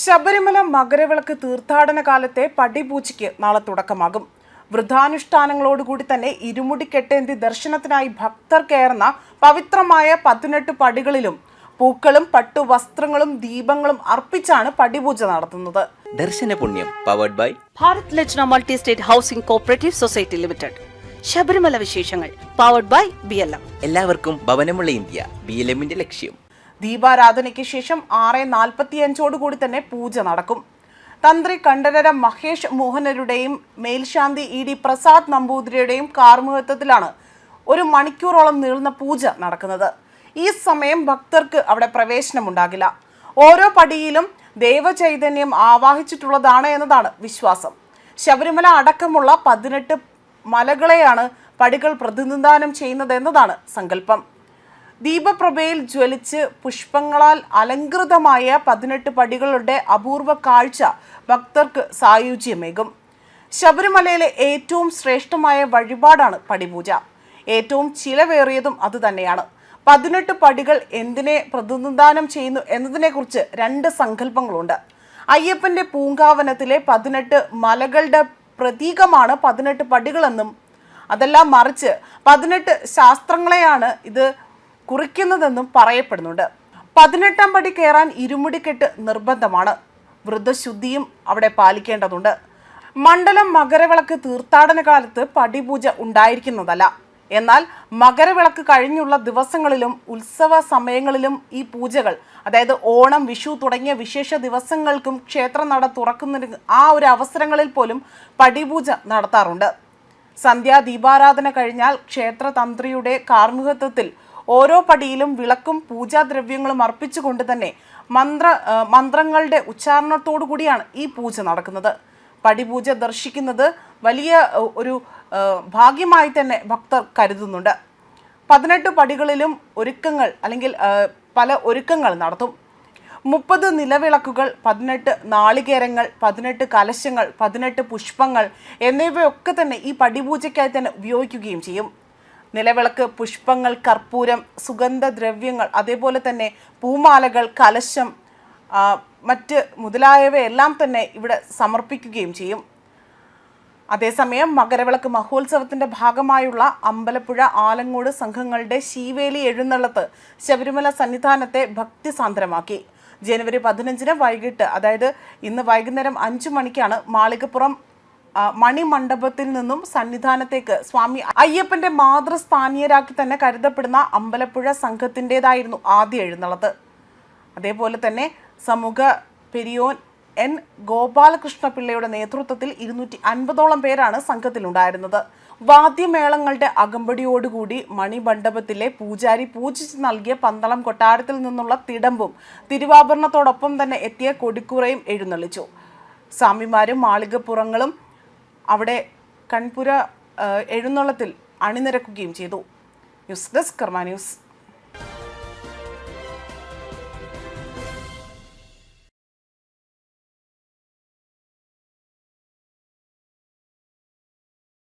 ശബരിമല മകരവിളക്ക് തീർത്ഥാടന കാലത്തെ പടിപൂജയ്ക്ക് നാളെ തുടക്കമാകും. വൃദ്ധാനുഷ്ഠാനങ്ങളോടുകൂടി തന്നെ ഇരുമുടി കെട്ടേന്തി ദർശനത്തിനായി ഭക്തർ കയറുന്ന പവിത്രമായ പതിനെട്ട് പടികളിലും പൂക്കളും പട്ടു വസ്ത്രങ്ങളും ദീപങ്ങളും അർപ്പിച്ചാണ് പടിപൂജ നടത്തുന്നത്. ദർശന പുണ്യം powered by Bharat Lajna multi state housing cooperative society limited. Sabarimala വിശേഷങ്ങൾ powered by B L M എല്ലാവർക്കും ഭവനമുള്ള ഇന്ത്യ ബി എൽ എമ്മിന്റെ ലക്ഷ്യം. ദീപാരാധനയ്ക്ക് ശേഷം ആറ് നാൽപ്പത്തിയഞ്ചോടുകൂടി തന്നെ പൂജ നടക്കും. തന്ത്രി കണ്ഠരര മഹേഷ് മോഹനരുടെയും മേൽശാന്തി ഇ ഡി പ്രസാദ് നമ്പൂതിരിയുടെയും കാർമുഹത്വത്തിലാണ് ഒരു മണിക്കൂറോളം നീളുന്ന പൂജ നടക്കുന്നത്. ഈ സമയം ഭക്തർക്ക് അവിടെ പ്രവേശനമുണ്ടാകില്ല. ഓരോ പടിയിലും ദൈവചൈതന്യം ആവാഹിച്ചിട്ടുള്ളതാണ് എന്നതാണ് വിശ്വാസം. ശബരിമല അടക്കമുള്ള പതിനെട്ട് മലകളെയാണ് പടികൾ പ്രതിനിധാനം ചെയ്യുന്നത് എന്നതാണ് സങ്കല്പം. ദീപപ്രഭയിൽ ജ്വലിച്ച് പുഷ്പങ്ങളാൽ അലങ്കൃതമായ പതിനെട്ട് പടികളുടെ അപൂർവ കാഴ്ച ഭക്തർക്ക് സായുജ്യമേകും. ശബരിമലയിലെ ഏറ്റവും ശ്രേഷ്ഠമായ വഴിപാടാണ് പടിപൂജ. ഏറ്റവും ചിലവേറിയതും അതുതന്നെയാണ് പതിനെട്ട് പടികൾ എന്തിനെ പ്രതിനിധാനം ചെയ്യുന്നു എന്നതിനെക്കുറിച്ച് രണ്ട് സങ്കല്പങ്ങളുണ്ട്. അയ്യപ്പന്റെ പൂങ്കാവനത്തിലെ പതിനെട്ട് മലകളുടെ പ്രതീകമാണ് പതിനെട്ട് പടികളെന്നും അതെല്ലാം മറിച്ച് പതിനെട്ട് ശാസ്ത്രങ്ങളെയാണ് ഇത് കുറിക്കുന്നതെന്നും പറയപ്പെടുന്നുണ്ട്. പതിനെട്ടാം പടി കയറാൻ ഇരുമുടിക്കെട്ട് നിർബന്ധമാണ്. വൃദ്ധശുദ്ധിയും അവിടെ പാലിക്കേണ്ടതുണ്ട്. മണ്ഡലം മകരവിളക്ക് തീർത്ഥാടന കാലത്ത് പടിപൂജ ഉണ്ടായിരിക്കുന്നതല്ല. എന്നാൽ മകരവിളക്ക് കഴിഞ്ഞുള്ള ദിവസങ്ങളിലും ഉത്സവ സമയങ്ങളിലും ഈ പൂജകൾ അതായത് ഓണം വിഷു തുടങ്ങിയ വിശേഷ ദിവസങ്ങൾക്കും ക്ഷേത്ര നട തുറക്കുന്ന ആ ഒരു അവസരങ്ങളിൽ പോലും പടിപൂജ നടത്താറുണ്ട്. സന്ധ്യാ ദീപാരാധന കഴിഞ്ഞാൽ ക്ഷേത്ര തന്ത്രിയുടെ കാർമ്മികത്വത്തിൽ ഓരോ പടിയിലും വിളക്കും പൂജാദ്രവ്യങ്ങളും അർപ്പിച്ചുകൊണ്ട് തന്നെ മന്ത്ര മന്ത്രങ്ങളുടെ ഉച്ചാരണത്തോടു കൂടിയാണ് ഈ പൂജ നടക്കുന്നത്. പടിപൂജ ദർശിക്കുന്നത് വലിയ ഒരു ഭാഗ്യമായി തന്നെ ഭക്തർ കരുതുന്നുണ്ട്. പതിനെട്ട് പടികളിലും ഒരുക്കങ്ങൾ അല്ലെങ്കിൽ പല ഒരുക്കങ്ങൾ നടത്തും. മുപ്പത് നിലവിളക്കുകൾ പതിനെട്ട് നാളികേരങ്ങൾ പതിനെട്ട് കലശങ്ങൾ പതിനെട്ട് പുഷ്പങ്ങൾ എന്നിവയൊക്കെ തന്നെ ഈ പടിപൂജയ്ക്കായി തന്നെ ഉപയോഗിക്കുകയും ചെയ്യും. നിലവിളക്ക് പുഷ്പങ്ങൾ കർപ്പൂരം സുഗന്ധദ്രവ്യങ്ങൾ അതേപോലെ തന്നെ പൂമാലകൾ കലശം മറ്റ് മുതലായവയെല്ലാം തന്നെ ഇവിടെ സമർപ്പിക്കുകയും ചെയ്യും. അതേസമയം മകരവിളക്ക് മഹോത്സവത്തിന്റെ ഭാഗമായുള്ള അമ്പലപ്പുഴ ആലങ്ങോട് സംഘങ്ങളുടെ ശീവേലി എഴുന്നള്ളത്ത് ശബരിമല സന്നിധാനത്തെ ഭക്തിസാന്ദ്രമാക്കി ജനുവരി പതിനഞ്ചിന് വൈകിട്ട് അതായത് ഇന്ന് വൈകുന്നേരം അഞ്ചു മണിക്കാണ് മാളികപ്പുറം മണിമണ്ഡപത്തിൽ നിന്നും സന്നിധാനത്തേക്ക് സ്വാമി അയ്യപ്പന്റെ മാതൃസ്ഥാനീയരാക്കി തന്നെ കരുതപ്പെടുന്ന അമ്പലപ്പുഴ സംഘത്തിന്റെതായിരുന്നു ആദ്യ എഴുന്നള്ളത്ത്. അതേപോലെ തന്നെ സമൂഹ പെരിയോൻ എൻ ഗോപാലകൃഷ്ണ പിള്ളയുടെ നേതൃത്വത്തിൽ ഇരുന്നൂറ്റി അൻപതോളം പേരാണ് സംഘത്തിലുണ്ടായിരുന്നത്. വാദ്യമേളങ്ങളുടെ അകമ്പടിയോടുകൂടി മണിമണ്ഡപത്തിലെ പൂജാരി പൂജിച്ച് നൽകിയ പന്തളം കൊട്ടാരത്തിൽ നിന്നുള്ള തിടമ്പും തിരുവാഭരണത്തോടൊപ്പം തന്നെ എത്തിയ കൊടിക്കുറയും എഴുന്നള്ളിച്ചു. സ്വാമിമാരും മാളികപ്പുറങ്ങളും അവിടെ കൺപുര എഴുന്നള്ളത്തിൽ അണിനിരക്കുകയും ചെയ്തു. News desk Karma news.